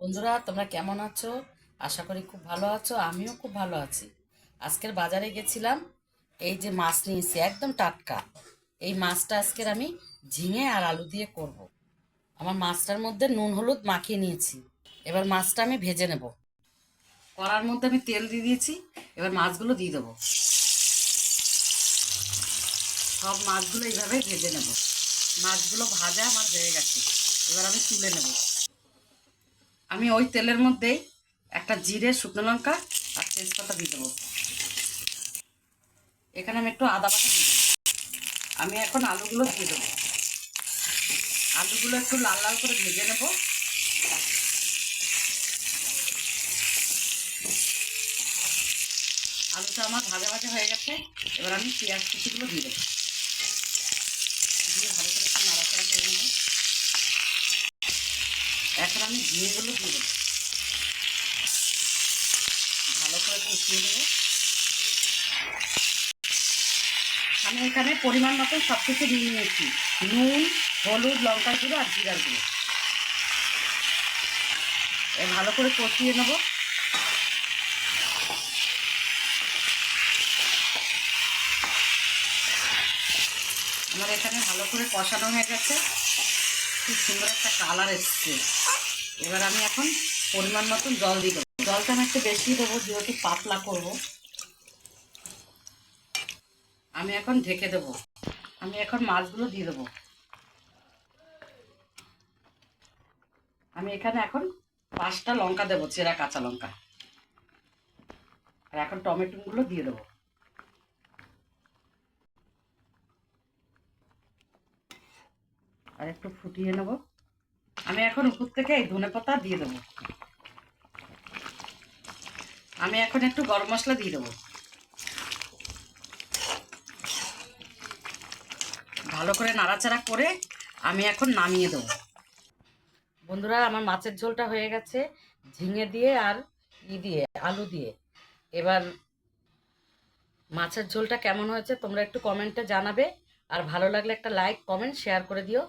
বন্ধুরা, তোমরা কেমন আছো? আশা করি খুব ভালো আছো, আমিও খুব ভালো আছি। আজকের বাজারে গেছিলাম, এই যে মাছ নিয়েছি একদম টাটকা। এই মাছটা আজকের আমি ঝিঙে আর আলু দিয়ে করব। আমার মাছটার মধ্যে নুন, হলুদ মাখিয়ে নিয়েছি। এবার মাছটা আমি ভেজে নেব। কড়ার মধ্যে আমি তেল দিয়ে দিয়েছি, এবার মাছগুলো দিয়ে দেবো। সব মাছগুলো এইভাবে ভেজে নেব। মাছগুলো ভাজা আমার হয়ে গেছে। এবার আমি তুলে নেব। আমি ওই তেলের মধ্যেই একটা জিরে, শুকনো লঙ্কা আর তেজপাতা দিয়ে দেবো। এখানে আমি একটু আদা বাটা দিয়ে আমি এখন আলুগুলো দিয়ে দেবো। আলুগুলো একটু লাল লাল করে ভেজে নেব। আলুটা আমার ভাজা ভাজা হয়ে গেছে। এবার আমি পেঁয়াজ কুচিগুলো দিয়ে দেবো দিয়ে ভালো করে একটু নাড়াচাড়া করে নেব এখন আমি ঝিঙেগুলো দিয়ে দেবো ভালো করে কষিয়ে দেবো আমি এখানে পরিমাণ মতো সব কিছু নিয়ে নিয়েছি। নুন, হলুদ, লঙ্কার গুঁড়ো আর জিরার গুঁড়ো। ভালো করে কষিয়ে নেব। আমার এখানে ভালো করে কষানো হয়ে গেছে। খুব সুন্দর একটা কালার এসছে। এবার আমি এখন পরিমাণ মতন জল দিয়ে দেবো। জলটা আমি একটু বেশি দেবো, যেহেতু পাতলা করব। আমি এখন ঢেকে দেবো। আমি এখন মাছগুলো দিয়ে দেবো। আমি এখানে এখন পাঁচটা লঙ্কা দেবো, চেরা কাঁচা লঙ্কা। আর এখন টমেটোগুলো দিয়ে দেবো। আর একটু ফুটিয়ে নেব। আমি এখন উপর থেকে এই ধনে পাতা দিয়ে দেবো। আমি এখন একটু গরম মশলা দিয়ে দেবো। ভালো করে নাড়াচাড়া করে আমি এখন নামিয়ে দেবো। বন্ধুরা, আমার মাছের ঝোলটা হয়ে গেছে। ঝিঙে দিয়ে আর ই দিয়ে, আলু দিয়ে। এবার মাছের ঝোলটা কেমন হয়েছে তোমরা একটু কমেন্টে জানাবে। আর ভালো লাগলে একটা লাইক, কমেন্ট, শেয়ার করে দিও।